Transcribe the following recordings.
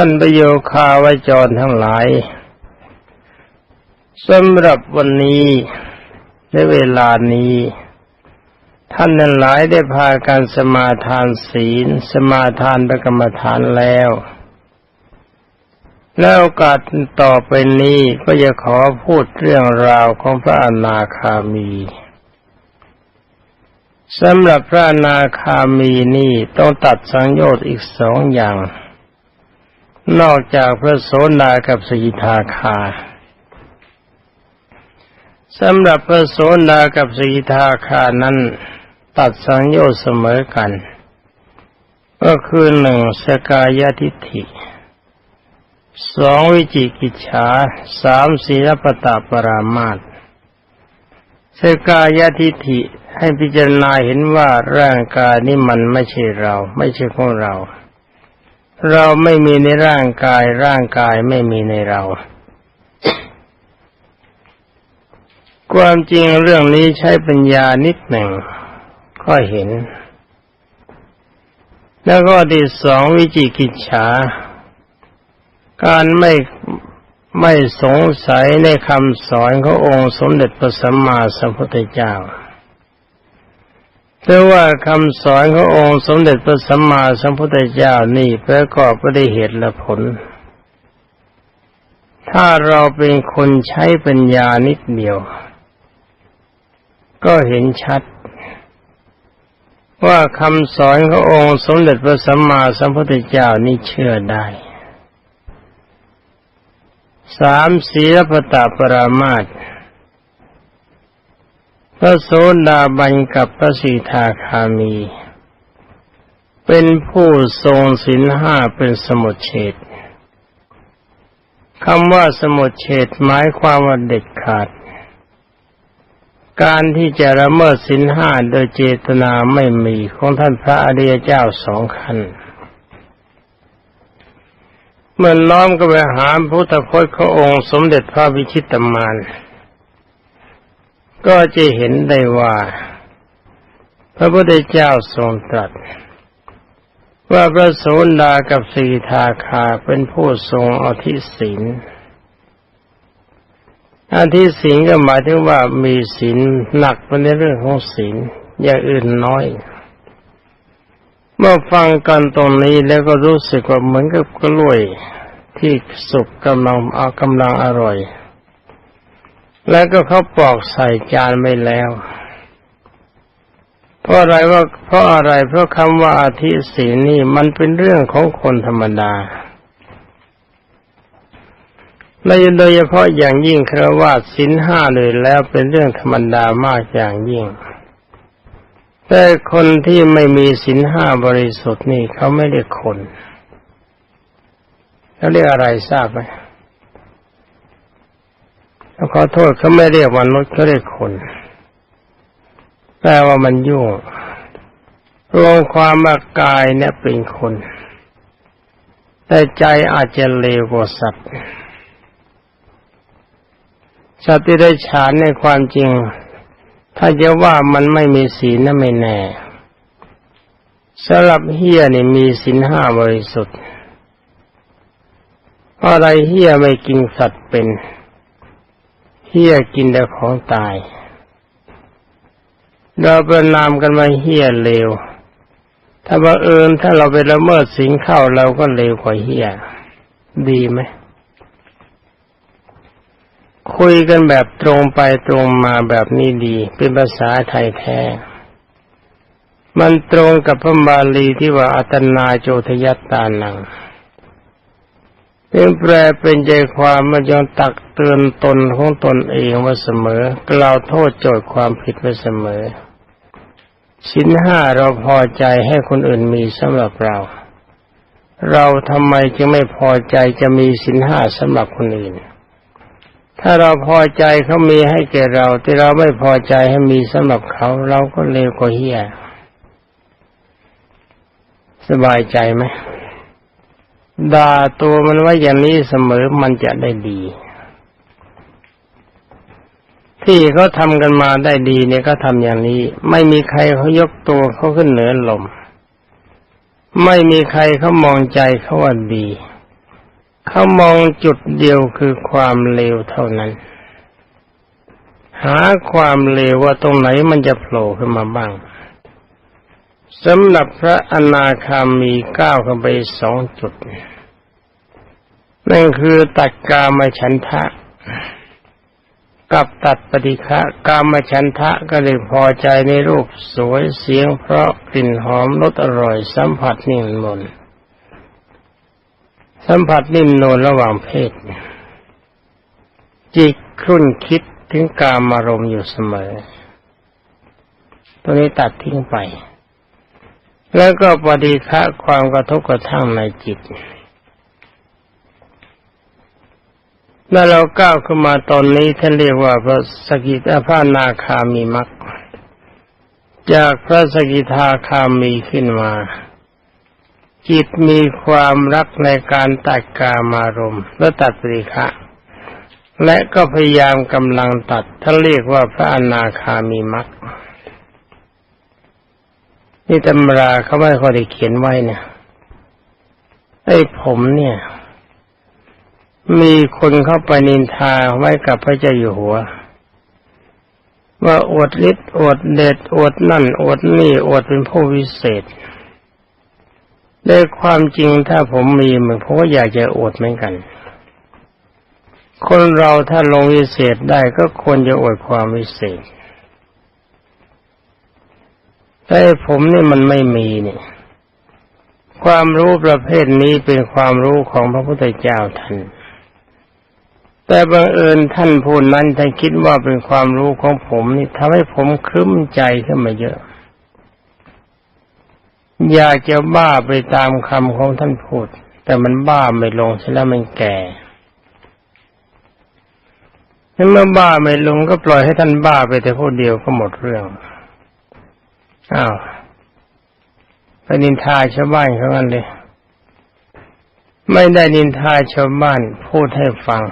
ท่านประโยคาวจรทั้งหลายสำหรับวันนี้ในเวลานี้ ท่านนั้นหลายได้พาการสมาทานศีล สมาทานประกรรมฐานแล้วแล้วโอกาสต่อไปนี้ก็จะขอพูดเรื่องราวของพระอนาคามีสำหรับพระอนาคามีนี่ต้องตัดสังโยชน์อีกสองอย่าง นอกจากพระโสดากับสกิทาคาสำหรับพระโสดากับสกิทาคานั้น ตัดสังโยชน์เสมอกัน ก็คือหนึ่งสกายทิฏฐิสองวิจิกิจฉาสามศีลปตาปรามาตสกายทิฏฐิให้พิจารณาเห็นว่าร่างกายนี้มันไม่ใช่เรา ไม่ใช่ของเรา เราไม่มีในร่างกาย ร่างกายไม่มีในเรา ความจริงเรื่องนี้ใช้ปัญญานิดหนึ่ง ก็เห็น แล้วก็ที่สองวิจิกิจฉา การไม่ไม่สงสัยในคำสอนขององค์สมเด็จพระสัมมาสัมพุทธเจ้า แต่ว่าคำสอนขององค์สมเด็จพระสัมมาสัมพุทธเจ้านี่ประกอบไปด้วยเหตุและผล ถ้าเราเป็นคนใช้ปัญญานิดเดียว ก็เห็นชัด ว่าคำสอนขององค์สมเด็จพระสัมมาสัมพุทธเจ้านี่เชื่อได้สามศีลปตาปรามาต พระโสดาบันกับพระสีทาคามี เป็นผู้ทรงศีลห้าเป็นสมุทเฉดคำว่าสมุทเฉดหมายความว่าเด็ดขาด การที่จะละเมิดศีลห้าโดยเจตนาไม่มีของท่านพระอริยเจ้าสองขันเมื่อน้อมก็ไปหาพุทธพจน์ขององค์สมเด็จพระวิชิตมาน ก็จะเห็นได้ว่า พระพุทธเจ้าทรงตรัส ว่าพระโสดากับสีทาคาเป็นผู้ทรงอธิศีลอธิศีลก็หมายถึงว่ามีศีลหนักไปในเรื่องของศีลอย่างอื่นน้อย เมื่อฟังกันตรงนี้แล้วก็รู้สึกว่าเหมือนกับกล้วยที่สุกกำลังเอากำลังอร่อย แล้วก็เขาปอกใส่จานไปแล้ว เพราะอะไรว่าเพราะอะไรเพราะคำว่าอาทิศีนี่มันเป็นเรื่องของคนธรรมดาและโดยเฉพาะอย่างยิ่งครว่าสินห้าเลยแล้วเป็นเรื่องธรรมดามากอย่างยิ่ง แต่คนที่ไม่มีสินห้าบริสุทธิ์นี่เขาไม่เรียกคนเขาเรียกอะไรทราบไหม ขอโทษเขาไม่เรียกมนุษย์เขาเรียกคนแปลว่ามันยุ่ง รวมความว่ากายเนี่ยเป็นคน แต่ใจอาจจะเลวกว่าสัตว์สัตว์ที่ได้ฉานในความจริง ถ้าจะว่ามันไม่มีศีลนั่นไม่แน่สำหรับเฮียนี่มีศีลห้าบริสุทธิ์อะไรเฮียไม่กินสัตว์เป็น เฮี้ยกินแต่ของตาย เราประนามกันมาเฮี้ยเลว ถ้าบังเอิญถ้าเราไปละเมิดสิงเข้าเราก็เลวกว่าเฮี้ย ดีไหม คุยกันแบบตรงไปตรงมาแบบนี้ดี เป็นภาษาไทยแท้ มันตรงกับพระบาลีที่ว่าอัตนาโจทยัตตานัง เป็นแปลเป็นใจความมันยังตักเตือนตนของตนเองว่าเสมอ กล่าวโทษโจทย์ความผิดไว้เสมอ ชิ้นห้าเราพอใจให้คนอื่นมีสำหรับเรา เราทำไมจึงไม่พอใจจะมีสินห้าสำหรับคนอื่น ถ้าเราพอใจเขามีให้แก่เรา แต่เราไม่พอใจให้มีสำหรับเขาเราก็เลวกว่าเฮียสบายใจไหม ด่าตัวมันไว้อย่างนี้เสมอมันจะได้ดี ที่เขาทำกันมาได้ดีเนี่ยก็ทำอย่างนี้ ไม่มีใครเขายกตัวเขาขึ้นเหนือลม ไม่มีใครเขามองใจเขาว่าดีเขามองจุดเดียวคือความเลวเท่านั้น หาความเลวว่าตรงไหนมันจะโผล่ขึ้นมาบ้าง สำหรับพระอนาคามีก้าวเข้าไปสองจุด นั่นคือตัดกามฉันทะ กับตัดปฏิฆะกามฉันทะก็เลยพอใจในรูปสวยเสียงเพราะกลิ่นหอมรสอร่อยสัมผัสนิ่มนวลสัมผัสนิ่มนวลระหว่างเพศ จิตครุ่นคิดถึงกามารมณ์อยู่เสมอ ตัวนี้ตัดทิ้งไป แล้วก็ปฏิฆะความกระทบกระทั่งในจิตเมื่อเราก้าวขึ้นมาตอนนี้ท่านเรียกว่าพระสกิทาพระนาคามีมักจากพระสกิทาคามีขึ้นมา จิตมีความรักในการตัดกามารมณ์และตัดปริฆะและก็พยายามกำลังตัดท่านเรียกว่าพระอนาคามีมัก นี่ตำราเขาไม่ค่อยได้เขียนไว้เนี่ยไอ้ผมเนี่ย มีคนเข้าไปนินทาไว้กับพระเจ้าอยู่หัว ว่าอวดฤทธิ์อวดเดชอวดนั่นอวดนี่อวดเป็นผู้วิเศษในความจริงถ้าผมมีเหมือนผมก็อยากจะอวดเหมือนกัน คนเราถ้าลงวิเศษได้ก็ควรจะอวดความวิเศษ แต่ผมนี่มันไม่มีเนี่ยความรู้ประเภทนี้เป็นความรู้ของพระพุทธเจ้าท่าน แต่บังเอิญท่านพูดนั้นท่านคิดว่าเป็นความรู้ของผมนี่ทำให้ผมครึ้มใจขึ้นมาเยอะ อยากจะบ้าไปตามคำของท่านพูด แต่มันบ้าไม่ลงใช่แล้วมันแก่เมื่อบ้าไม่ลงก็ปล่อยให้ท่านบ้าไปแต่ผู้เดียวก็หมดเรื่อง อ้าวไปนินทาชาวบ้านเขากันเลย ไม่ได้นินทาชาวบ้านพูดให้ฟัง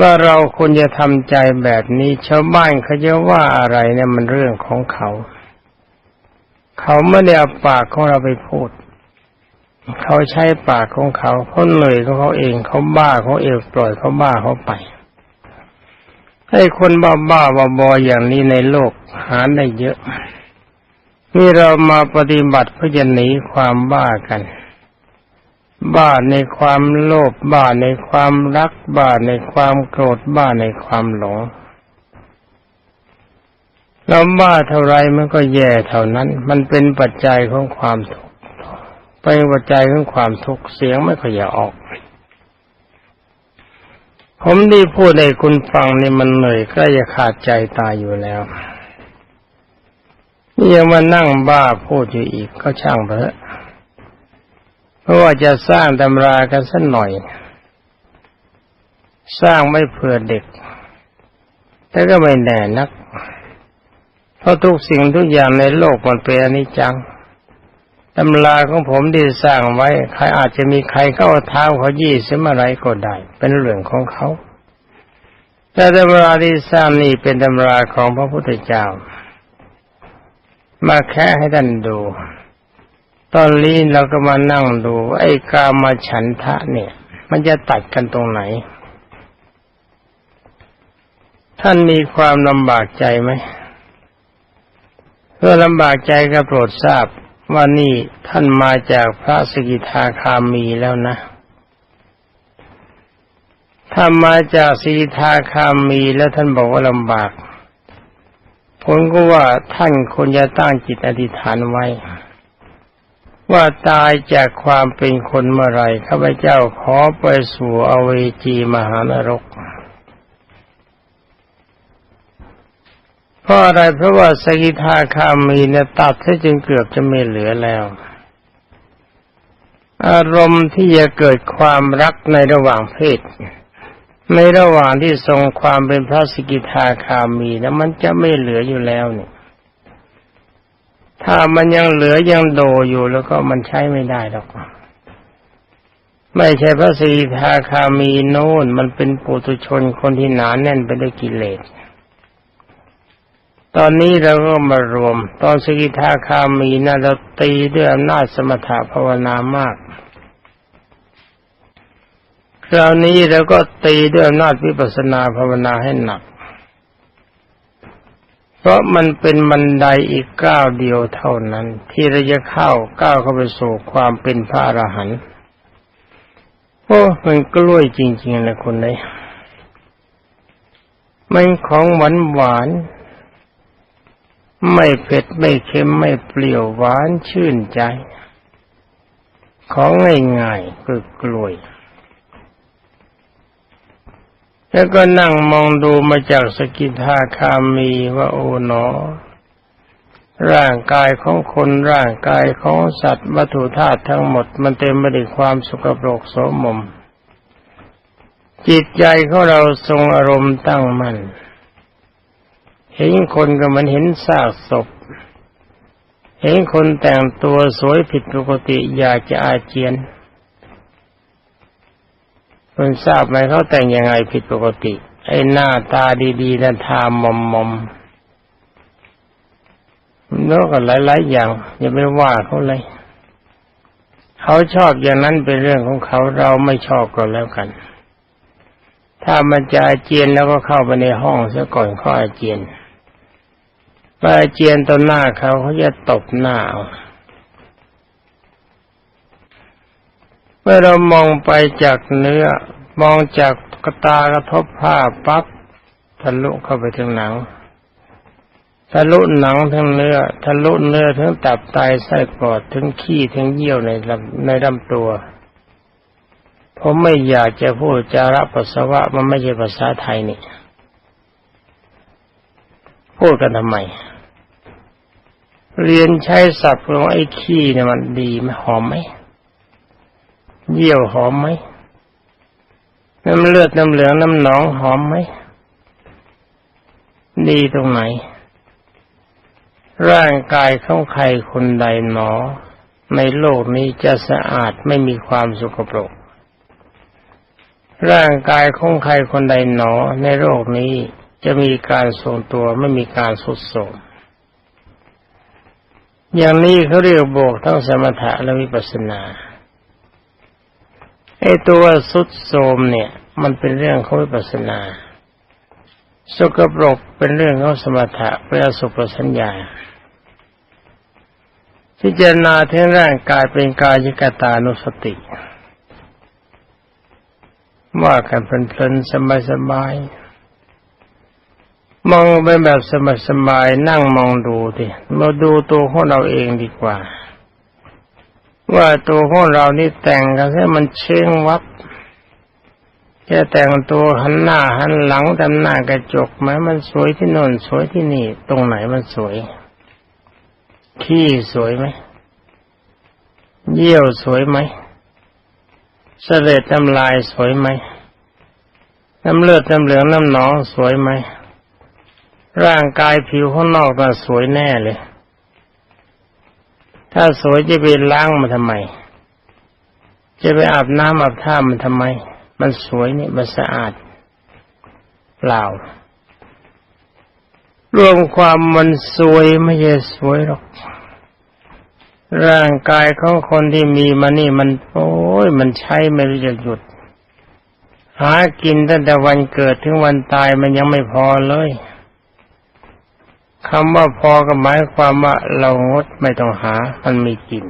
ว่าเราควรจะทำใจแบบนี้ชาวบ้านเขาจะว่าอะไรเนี่ยมันเรื่องของเขา เขาไม่ได้เอาปากของเราไปพูด เขาใช้ปากของเขาเขาเหนื่อยของเขาเองเขาบ้าเขาเองปล่อยเขาบ้าเขาไป ให้คนบ้าบ้าบาบออย่างนี้ในโลกหาได้เยอะ นี่เรามาปฏิบัติเพื่อจะหนีความบ้ากัน บ้าในความโลภบ้าในความรัก บ้าในความโกรธบ้าในความหลงเราบ้าเท่าไรมันก็แย่เท่านั้น มันเป็นปัจจัยของความทุกข์เป็นปัจจัยของความทุกข์เสียงไม่ค่อยออก ผมที่พูดให้คุณฟังนี่มันเหนื่อยก็จะขาดใจตายอยู่แล้วนี่ยังมานั่งบ้าพูดอยู่อีกก็ช่างเถอะเพราะว่าจะสร้างตำรากันสักหน่อย สร้างไม่เผื่อเด็ก แต่ก็ไม่แน่นัก เพราะทุกสิ่งทุกอย่างในโลกมันเป็นอนิจจัง ตำราของผมที่สร้างไว้ ใครอาจจะมีใครเข้าเท้าเขายี่สิบอไรก็ได้ เป็นเรื่องของเขา แต่ตำราที่สร้างนี่เป็นตำราของพระพุทธเจ้า มาแค่ให้ท่านดู ตอนนี้เราก็มานั่งดู ไอ้กามาฉันทะเนี่ย มันจะตัดกันตรงไหน ท่านมีความลำบากใจไหมเพื่อลำบากใจก็โปรดทราบ ว่านี่ท่านมาจากพระสกิทาคามีแล้วนะ ถ้ามาจากสกิทาคามีแล้วท่านบอกว่าลำบาก ผมก็ว่าท่านควรจะตั้งจิตอธิษฐานไว้ ว่าตายจากความเป็นคนเมื่อไรข้าพเจ้าขอไปสู่อเวจีมหานรก เพราะอะไรเพราะว่าสกิทาคามีเนี่ยตัดให้จึงเกือบจะไม่เหลือแล้ว อารมณ์ที่จะเกิดความรักในระหว่างเพศในระหว่างที่ทรงความเป็นพระสกิทาคามีนะมันจะไม่เหลืออยู่แล้วเนี่ย ถ้ามันยังเหลือยังโดอยู่แล้วก็มันใช้ไม่ได้หรอกไม่ใช่พระสีทาคามีโน่นมันเป็นปุถุชนคนที่หนานแน่นไปด้วยกิเลส ตอนนี้เราก็มารวม ตอนสกิทาคามีนะเราตีด้วยอำนาจสมถะภาวนามาก คราวนี้เราก็ตีด้วยอำนาจวิปัสสนาภาวนาให้หนัก เพราะมันเป็นบันไดอีกก้าวเดียวเท่านั้น ที่เราจะเข้าก้าวเข้าไปสู่ความเป็นพระอรหันต์โอ้มันกล้วยจริงๆนะคนนี้มันของหวานหวาน ไม่เผ็ดไม่เค็มไม่เปรี้ยวหวานชื่นใจ ของง่ายๆคือกล้วย แล้วก็นั่งมองดูมาจากสกิทาคามีว่าโอ๋หนอ ร่างกายของคนร่างกายของสัตว์วัตถุธาตุทั้งหมดมันเต็มไปด้วยความสกปรกโสมม จิตใจของเราทรงอารมณ์ตั้งมัน่น เห็นคนก็มันเห็นซากศพ เห็นคนแต่งตัวสวยผิดปกติอยากจะอาเจียนคุณทราบไหมเขาแต่งยังไงผิดปกติ ไอ้หน้าตาดีๆนั่นทามอมมอมแล้วก็หลายๆอย่าง อย่าไปว่าเขาเลย เขาชอบอย่างนั้นเป็นเรื่องของเขาเราไม่ชอบก็แล้วกัน ถ้ามันจะอาเจียนแล้วก็เข้าไปในห้องซะก่อนเขาอาเจียน ปอาเจียนต่อหน้าเขาเขาจะตบหน้าเอาเมื่อเรามองไปจากเนื้อ มองจากกระตากระทบผ้าปั๊บทะลุเข้าไปถึงหนังทะลุหนังทั้งเนื้อทะลุเนื้อทั้งตับไตไส้ปอดถึงขี้ถึงเยี่ยวในลำในลำตัว ผมไม่อยากจะพูดจาระปัสสาวะมันไม่ใช่ภาษาไทยนี่ พูดกันทำไม เรียนใช้ศัพท์ของไอ้ขี้เนี่ยมันดีไหมหอมไหมเยี่ยวหอมไหมน้ำเลือดน้ำเหลืองน้ำหนองหอมไหมดีตรงไหน ร่างกายของใครคนใดหนอ ในโลกนี้จะสะอาดไม่มีความสกปรก ร่างกายของใครคนใดหนอ ในโลกนี้จะมีการทรงตัวไม่มีการสุดโทรม อย่างนี้เขาเรียกโบกทั้งสมถะและวิปัสสนาไอ้ตัวสุดโทมเนี่ย มันเป็นเรื่องของวิปัสนาสกปรกเป็นเรื่องของสมถะเป็นอสุปสัญญาพิจารณาทั้งร่างกายเป็นกายกตานุสติว่ากันเพลินๆสบายๆ มองไปแบบสบายๆนั่งมองดูดิมาดูตัวของเราเองดีกว่า ว่าตัวของเรานี่แต่งกันให้มันเชื่องวับจะแต่งตัวหันหน้าหันหลังทำหน้ากระจกไหมมันสวยที่โน่นสวยที่นี่ ตรงไหนมันสวย ขี้สวยไหมเยี่ยวสวยไหมเสลดน้ำลายสวยไหมน้ำเลือดน้ำเหลืองน้ำหนองสวยไหม ร่างกายผิวข้างนอกมันสวยแน่เลย ถ้าสวยจะไปล้างมันทำไม จะไปอาบน้ำอาบท่ามันทำไม มันสวยนี่มันสะอาดเปล่ารวมความมันสวยไม่ใช่สวยหรอก ร่างกายของคนที่มีมานี่มัน โอ้ยมันใช้ไม่รู้จะหยุด หากินตั้งแต่วันเกิดถึงวันตายมันยังไม่พอเลย คำว่าพอก็หมายความว่าเรางดไม่ต้องหา มันมีกิน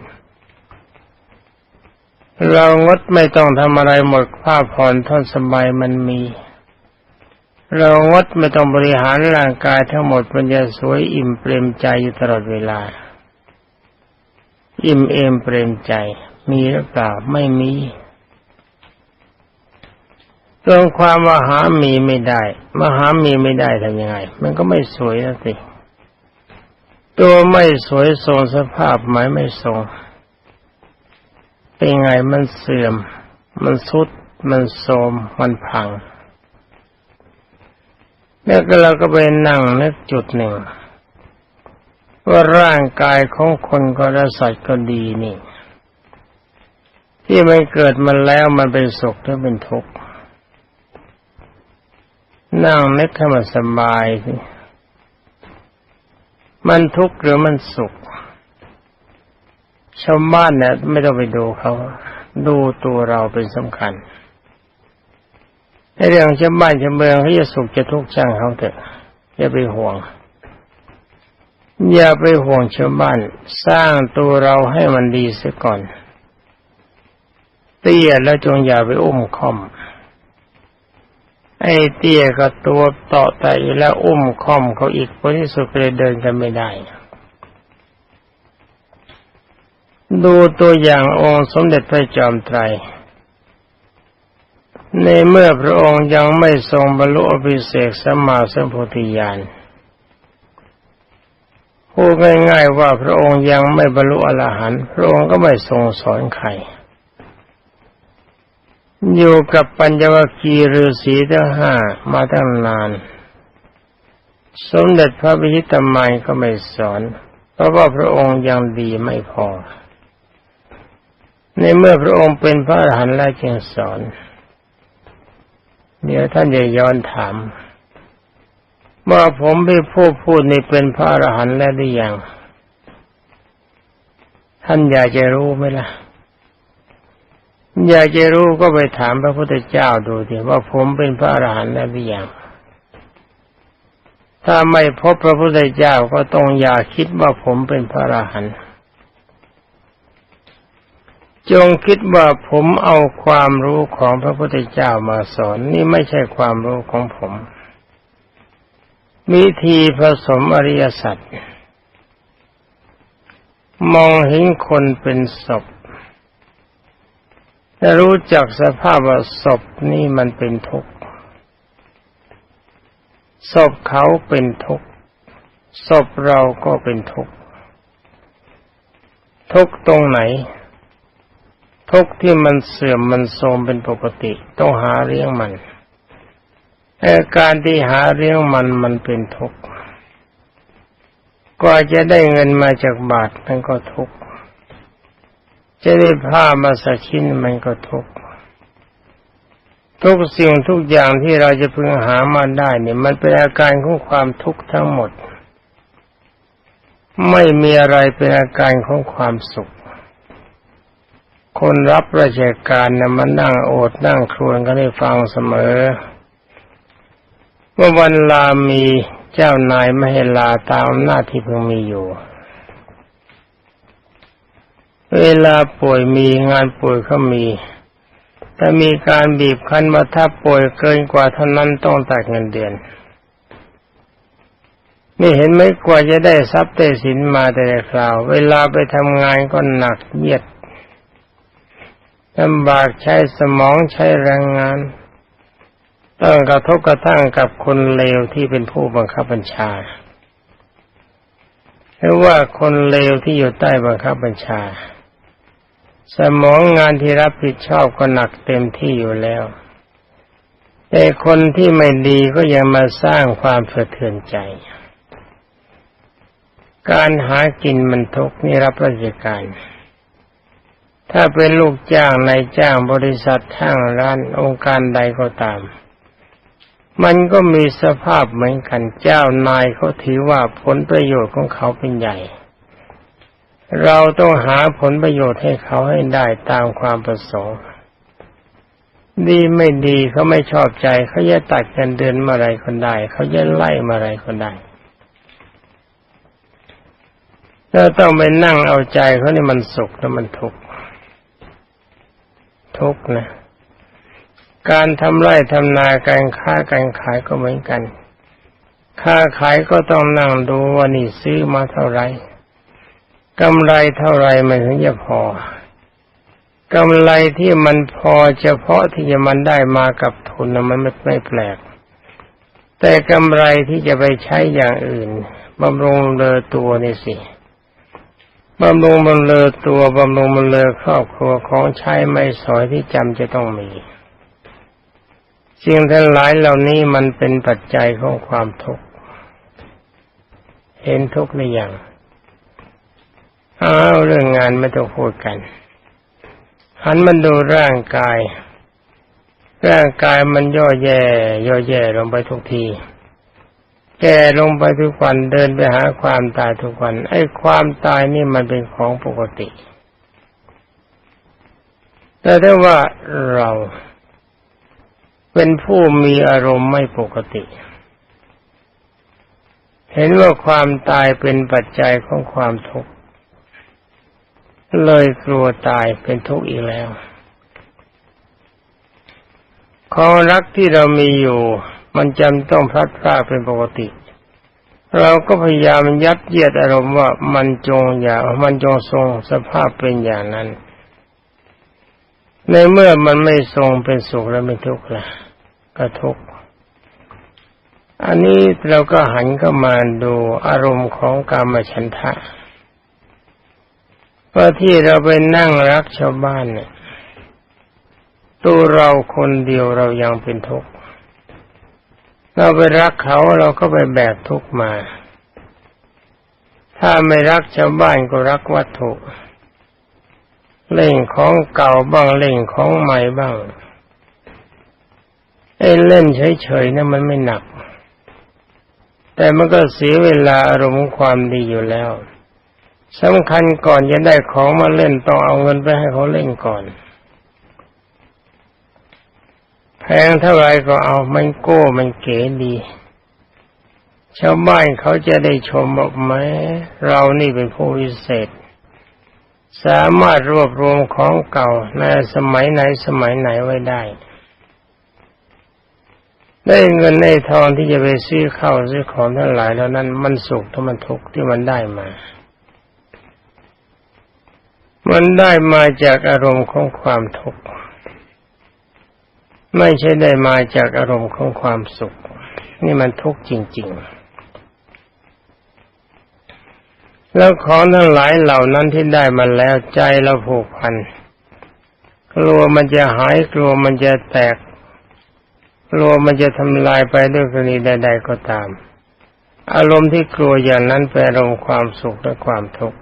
เรางดไม่ต้องทำอะไรหมดผ้าผ่อนท่อนสบายมันมี เรางดไม่ต้องบริหารร่างกายทั้งหมดมันจะสวยอิ่มเปรมใจอยู่ตลอดเวลา อิ่มเอมเปรมใจ มีหรือเปล่าไม่มีเรื่องความว่าหามีไม่ได้ มหามีไม่ได้ทำยังไง มันก็ไม่สวยนะสิ ตัวไม่สวยทรงสภาพหมายไม่ทรง เป็นไงมันเสื่อม มันสุด มันโทมมันพัง แล้วก็เราก็ไปนั่งนึกจุดหนึ่ง ว่าร่างกายของคนก็และสัตว์ก็ดีนี่ ที่มันเกิดมาแล้วมันเป็นสุขหรือเป็นทุกข์นั่งนึกให้มันสบายสิ มันทุกข์หรือมันสุข ชาวบ้านเนี่ยไม่ต้องไปดูเขาดูตัวเราเป็นสำคัญให้เรื่องชาวบ้านชาวเมืองเขาจะสุขจะทุกข์ช่างเขาเถอะอย่าไปห่วง อย่าไปห่วงชาวบ้าน สร้างตัวเราให้มันดีเสียก่อนเตี้ยแล้วจงอย่าไปอุ้มค่อม ไอ้เตี้ยก็ตัวต่อแต่แล้วอุ้มค่อมเขาอีกคนที่สุดเลยเดินกันไม่ได้ ดูตัวอย่างองค์สมเด็จพระจอมไตร ในเมื่อพระองค์ยังไม่ทรงบรรลุอภิเศกสัมมาสัมโพธิญาณพูดง่ายๆว่าพระองค์ยังไม่บรรลุอรหันต์พระองค์ก็ไม่ทรงสอนใคร อยู่กับปัญญวคีฤาษีทั้งห้ามาตั้งนาน สมเด็จพระพิชิตามายก็ไม่สอน เพราะว่าพระองค์ยังดีไม่พอ ในเมื่อพระองค์เป็นพระอรหันต์แล้วจึงสอน เดี๋ยวท่านจะย้อนถามว่าผมไปพูดพูดนี่เป็นพระอรหันต์แล้วหรือยัง ท่านอยากจะรู้ไหมล่ะ อยากจะรู้ก็ไปถามพระพุทธเจ้าดูสิว่าผมเป็นพระอรหันต์แล้วหรือยังถ้าไม่พบพระพุทธเจ้าก็ต้องอย่าคิดว่าผมเป็นพระอรหันต์จงคิดว่าผมเอาความรู้ของพระพุทธเจ้ามาสอนนี่ไม่ใช่ความรู้ของผมวิธีผสมอริยสัจมองเห็นคนเป็นศพ และรู้จักสภาพว่าศพนี่มันเป็นทุกข์ศพเขาเป็นทุกข์ศพเราก็เป็นทุกข์ทุกตรงไหน ทุกที่มันเสื่อมมันโทรมเป็นปกติต้องหาเลี้ยงมันแต่การที่หาเลี้ยงมันมันเป็นทุกข์กว่าจะได้เงินมาจากบาทมันก็ทุกข์ จะได้ผ้ามาสักชิ้นมันก็ทุกข์ทุกสิ่งทุกอย่างที่เราจะพึงหามาได้เนี่ย มันเป็นอาการของความทุกข์ทั้งหมด ไม่มีอะไรเป็นอาการของความสุข คนรับราชการนะมันนั่งโอดนั่งครวญกันให้ฟังเสมอเมื่อวันลามีเจ้านายไม่ให้ลาตามหน้าที่เพิ่งมีอยู่ เวลาป่วยมีงานป่วยเขามี แต่มีการบีบคั้นว่าถ้าป่วยเกินกว่าเท่านั้นต้องตัดเงินเดือน นี่เห็นไหมกว่าจะได้ทรัพย์ได้สินมาแต่คราว เวลาไปทำงานก็หนักเยียดลำบากใช้สมองใช้แรงงานต้องกระทบกระทั่งกับคนเลวที่เป็นผู้บังคับบัญชาหรือว่าคนเลวที่อยู่ใต้บังคับบัญชา สมองงานที่รับผิดชอบก็หนักเต็มที่อยู่แล้ว แต่คนที่ไม่ดีก็ยังมาสร้างความสะเทือนใจ การหากินมันทุกนี่รับราชการ ถ้าเป็นลูกจ้างในจ้างบริษัททางร้านองค์การใดก็ตาม มันก็มีสภาพเหมือนกันเจ้านายเขาถือว่าผลประโยชน์ของเขาเป็นใหญ่ เราต้องหาผลประโยชน์ให้เขาให้ได้ตามความประสงค์ ดีไม่ดีเขาไม่ชอบใจเขาจะตัดกันเดือนมื่อไรคนได้เขาจะไล่มื่อไรคนได้เราต้องไปนั่งเอาใจเขานี่มันสุขแล้วมันทุกข์ทุกข์นะ การทำไร่ทำนาการค้าการขายก็เหมือนกัน ค้าขายก็ต้องนั่งดูว่านี่ซื้อมาเท่าไหร่ กำไรเท่าไรมันถึงจะพอกำไรที่มันพอเฉพาะที่จะมันได้มากับทุนมันไม่ไม่แปลก แต่กำไรที่จะไปใช้อย่างอื่นบำรุงเลอตัวนี่สิบำรุงมันเลอตัวบำรุงมันเลอครอบครัวของใช้ไม่สอยที่จำจะต้องมีสิ่งทั้งหลายเหล่านี้มันเป็นปัจจัยของความทุกข์เห็นทุกข์หรือยัง เอาเรื่องงานไม่ต้องพูดกันหันมันดูร่างกาย ร่างกายมันย่อแย่ ย่อแย่ลงไปทุกทีแก่ลงไปทุกวันเดินไปหาความตายทุกวัน ไอ้ความตายนี่มันเป็นของปกติ แต่ถ้าว่าเราเป็นผู้มีอารมณ์ไม่ปกติ เห็นว่าความตายเป็นปัจจัยของความทุกข์ เลยกลัวตายเป็นทุกข์อีกแล้วของรักที่เรามีอยู่ มันจำต้องพลัดพรากเป็นปกติ เราก็พยายามยัดเยียดอารมณ์ว่ามันจงอย่ามันจงทรงสภาพเป็นอย่างนั้น ในเมื่อมันไม่ทรงเป็นสุขแล้วไม่ทุกข์ละก็ทุกข์อันนี้เราก็หันเข้ามาดูอารมณ์ของกามฉันทะ ว่าที่เราไปนั่งรักชาวบ้านเนี่ยตัวเราคนเดียวเรายังเป็นทุกข์เราไปรักเขาเราก็ไปแบกทุกข์มา ถ้าไม่รักชาวบ้านก็รักวัตถุ เล่งของเก่าบ้างเล่งของใหม่บ้างไอ้เล่นเฉยๆนะมันไม่หนัก แต่มันก็เสียเวลาอารมณ์ความดีอยู่แล้ว สำคัญก่อนจะได้ของมาเล่นต้องเอาเงินไปให้เขาเล่นก่อน แพงเท่าไรก็เอามันโก้มันเก๋ดี ชาวบ้านเขาจะได้ชมบอกไหมเรานี่เป็นผู้วิเศษ สามารถรวบรวมของเก่าในสมัยไหนสมัยไหนไว้ได้ ได้เงินในทองที่จะไปซื้อข้าวซื้อของทั้งหลายแล้วนั้นมันสุขทั้งมันทุกข์ที่มันได้มา มันได้มาจากอารมณ์ของความทุกข์ไม่ใช่ได้มาจากอารมณ์ของความสุข นี่มันทุกข์จริง ๆ แล้วของทั้งหลายเหล่านั้นที่ได้มาแล้วใจเราผูกพันกลัวมันจะหายกลัวมันจะแตกกลัวมันจะทำลายไปด้วยกรณีใด ๆ ก็ตาม อารมณ์ที่กลัวอย่างนั้นเป็นอารมณ์ความสุขและความทุกข์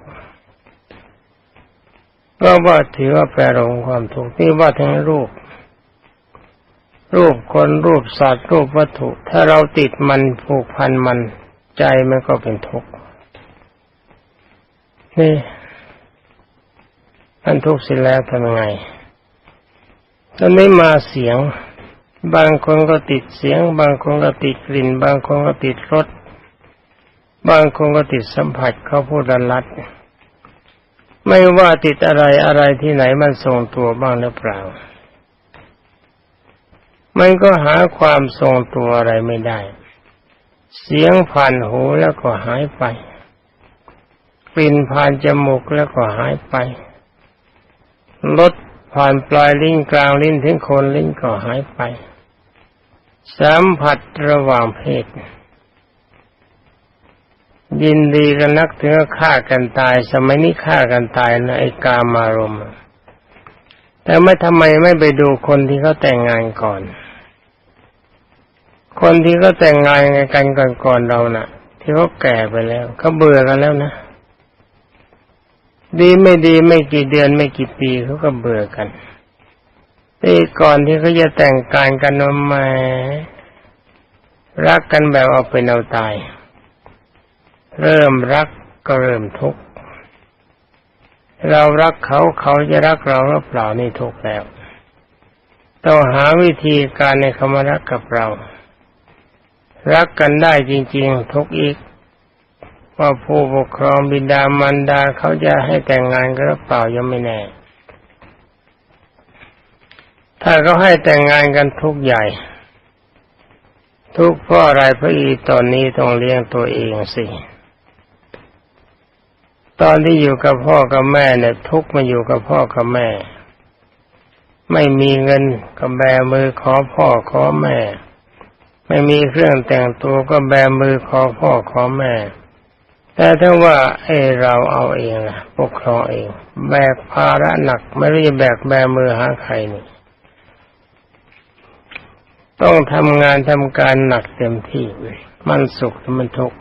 ก็ว่าถือว่าแปรอารมณ์ความทุกข์ที่ว่าทั้งรูป รูปคนรูปสัตว์รูปวัตถุ ถ้าเราติดมันผูกพันมันใจมันก็เป็นทุกข์นี่มันทุกข์เสร็จแล้วทำยังไงตอนนี้มาเสียง บางคนก็ติดเสียง บางคนก็ติดกลิ่น บางคนก็ติดรสบางคนก็ติดสัมผัสเขาพูดลัด ไม่ว่าติดอะไรอะไรที่ไหนมันทรงตัวบ้างหรือเปล่า มันก็หาความทรงตัวอะไรไม่ได้ เสียงผ่านหูแล้วก็หายไปกลิ่นผ่านจมูกแล้วก็หายไปรสผ่านปลายลิ้นกลางลิ้นถึงโคนลิ้นก็หายไป สัมผัสระหว่างเพศ ยินดีกันนักถึงฆ่ากันตาย สมัยนี้ฆ่ากันตายนะไอกามารมณ์แต่ไม่ทำไมไม่ไปดูคนที่เขาแต่งงานก่อน คนที่เขาแต่งงานกันก่อนๆเรานะ่ะ ที่เขาแก่ไปแล้วเขาเบื่อกันแล้วนะดีไม่ดีไม่กี่เดือนไม่กี่ปีเขาก็เบื่อกันที่ก่อนที่เขาจะแต่งการกันมารักกันแบบเอาเป็นเอาตาย เริ่มรักก็เริ่มทุกข์เรารักเขาเขาจะรักเราหรือเปล่านี่ถูกข์แล้วต้องหาวิธีการในคำรักกับเรา รักกันได้จริง ๆ ทุกอีก ว่าผู้ปกครองบิดามารดาเขาจะให้แต่งงานกันหรือเปล่ายังไม่แน่ ถ้าเขาให้แต่งงานกันทุกใหญ่ ทุกเพราะอะไรพระอีตอนนี้ต้องเลี้ยงตัวเองสิ ตอนที่อยู่กับพ่อกับแม่เนี่ยทุกมาอยู่กับพ่อกับแม่ ไม่มีเงินก็แบมือขอพ่อขอแม่ ไม่มีเครื่องแต่งตัวก็แบมือขอพ่อขอแม่ แต่ถ้าว่าเอเราเอาเองล่ะ ปกครองเอง แบกภาระหนักไม่ได้แบกแบมือหาใครนี่ต้องทำงานทำการหนักเต็มที่มันสุขมันทุกข์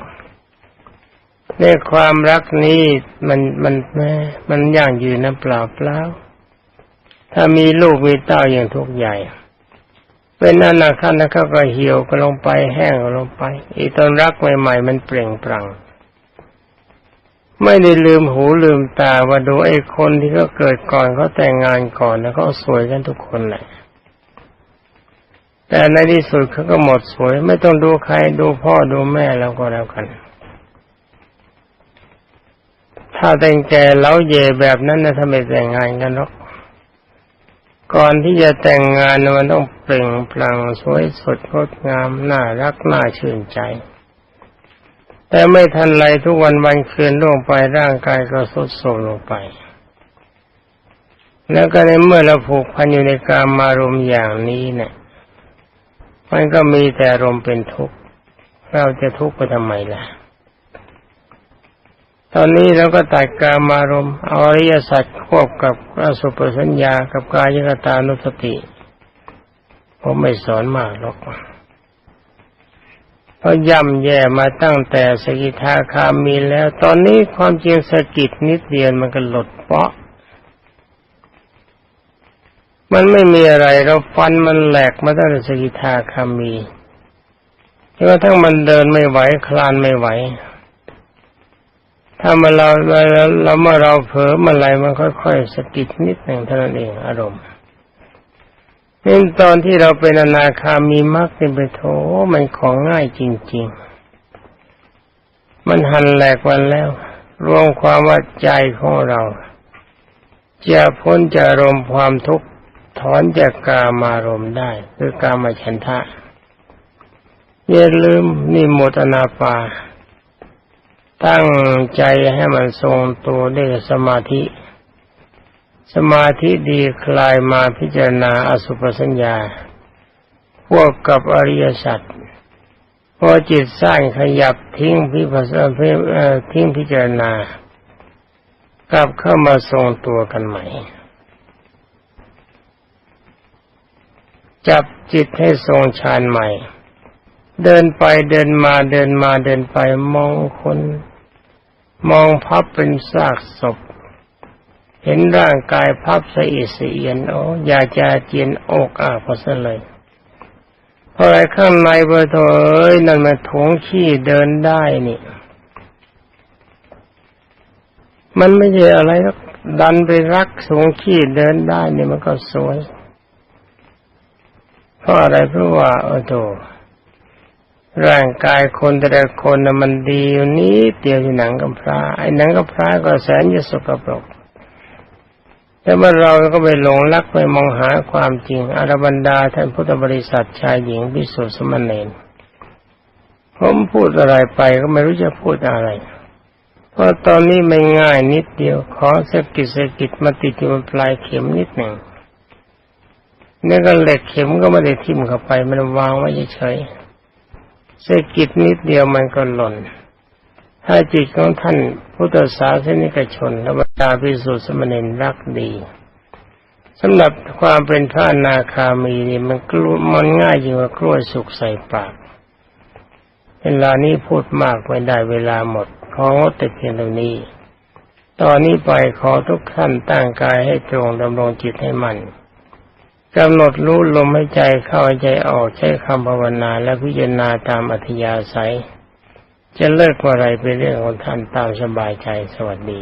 ในความรักนี้มันมันแม่มันย่างยืนนะเปล่าเปล่าถ้ามีลูกมีเต้าอย่างทุกใหญ่ เป็นอนาคตนะเขาก็เหี่ยวก็ลงไปแห้งก็ลงไป อีตอนรักใหม่ ๆ มันเปล่งปลั่งไม่ได้ลืมหูลืมตาว่าดูไอ้คนที่เขาเกิดก่อนเขาแต่งงานก่อนแล้วเขาสวยกันทุกคนแหละ แต่ในที่สุดเขาก็หมดสวย ไม่ต้องดูใครดูพ่อดูแม่แล้วก็แล้วกัน ถ้าแต่งแก่เล้าเย่แบบนั้นนะทำไมแต่งงานกันหรอกก่อนที่จะแต่งงานมันต้องเปล่งปลั่งสวยสดงดงามน่ารักน่าชื่นใจ แต่ไม่ทันไรทุกวันวันคืนล่วงไปร่างกายก็ทรุดโทรมลงไป แล้วก็ในเมื่อเราผูกพันอยู่ในการมารมอย่างนี้เนี่ยมันก็มีแต่รมเป็นทุกข์เราจะทุกข์ไปทำไมล่ะ ตอนนี้เราก็ตัดกามารมณ์เอาอริยสัจควบกับอสุปสัญญากับกายกตานุสติผมไม่สอนมากหรอกเพราะย่ำแย่มาตั้งแต่สกิทาคามีแล้ว ตอนนี้ความจริงสกิดนิดเดียวมันก็หลุดเปาะ มันไม่มีอะไรเราฟันมันแหลกมาตั้งแต่สกิทาคามีจนกระทั่งมันเดินไม่ไหวคลานไม่ไหว ถ้ามาเราเราเราเมื่อเราเผลอมื่อไรมันค่อยๆสะกิดนิดหนึ่งเท่านั้นเองอารมณ์นี่ตอนที่เราเป็นอนาคามีมรรคเป็นไปโถมันของง่ายจริง ๆ มันหันแหลกวันแล้ว รวมความว่าใจของเราจะพ้นจากอารมณ์ความทุกข์ถอนจากกามารมณ์ได้ คือกามฉันทะอย่าลืมนี่โมตนาปา ตั้งใจให้มันทรงตัวด้วยสมาธิ สมาธิดีคลายมาพิจารณาอสุปสัญญา พวกกับอริยสัจพอจิตสร้างขยับทิ้งพิปัสสนาทิ้งพิจารณา กลับเข้ามาทรงตัวกันใหม่ จับจิตให้ทรงฌานใหม่ เดินไปเดินมาเดินมาเดินไปมองคน มองพับเป็นซากศพ เห็นร่างกายพับสะอิดสะเอียนโอ้อยากจะเจียนอกอาพอซะเลยเพราะอะไรข้างในเบอร์โถเอ้ยนั่นมันถงขี้เดินได้นี่ มันไม่ใช่อะไรหรอกดันไปรักสงขี้เดินได้นี่มันก็สวยเพราะอะไรเพราะว่าโอ้โถ ร่างกายคนแต่ละคนน่ะมันดีอยู่นี้เดียวที่หนังกับพระไอ้หนังกับพระก็แสนจะสกปรกแต่เมื่อเราก็ไปหลงรักไปมองหาความจริงอารบันดาท่านพุทธบริษัทชายหญิงพิสุทธิสมณเณรผมพูดอะไรไปก็ไม่รู้จะพูดอะไร เพราะตอนนี้ไม่ง่ายนิดเดียวขอสกิดสกิดมาติดอยู่บนปลายเข็มนิดหนึ่งนี่ก็เหล็กเข็มก็ไม่ได้ทิ่มเข้าไป มันวางไว้เฉยๆ เสกิดนิดเดียวมันก็หล่น ถ้าจิตของท่านพุทธศาสนิกชนธรรมดาพิสุทธิสมณเณรรักดีสำหรับความเป็นพระนาคามีนี่มันกลัวมันง่ายยิ่งกว่ากล้วยสุกใส่ปาก เวลานี้พูดมากไม่ได้เวลาหมดของดแต่เพียงเท่านี้ ตอนนี้ไปขอทุกท่านตั้งกายให้ตรงดำรงจิตให้มั่น กำหนดรู้ลมหายใจเข้าใจออกใช้คำภาวนาและพิจารณาตามอัธยาศัย จะเลิกอะไรเป็นเรื่องของท่านตามสบายใจสวัสดี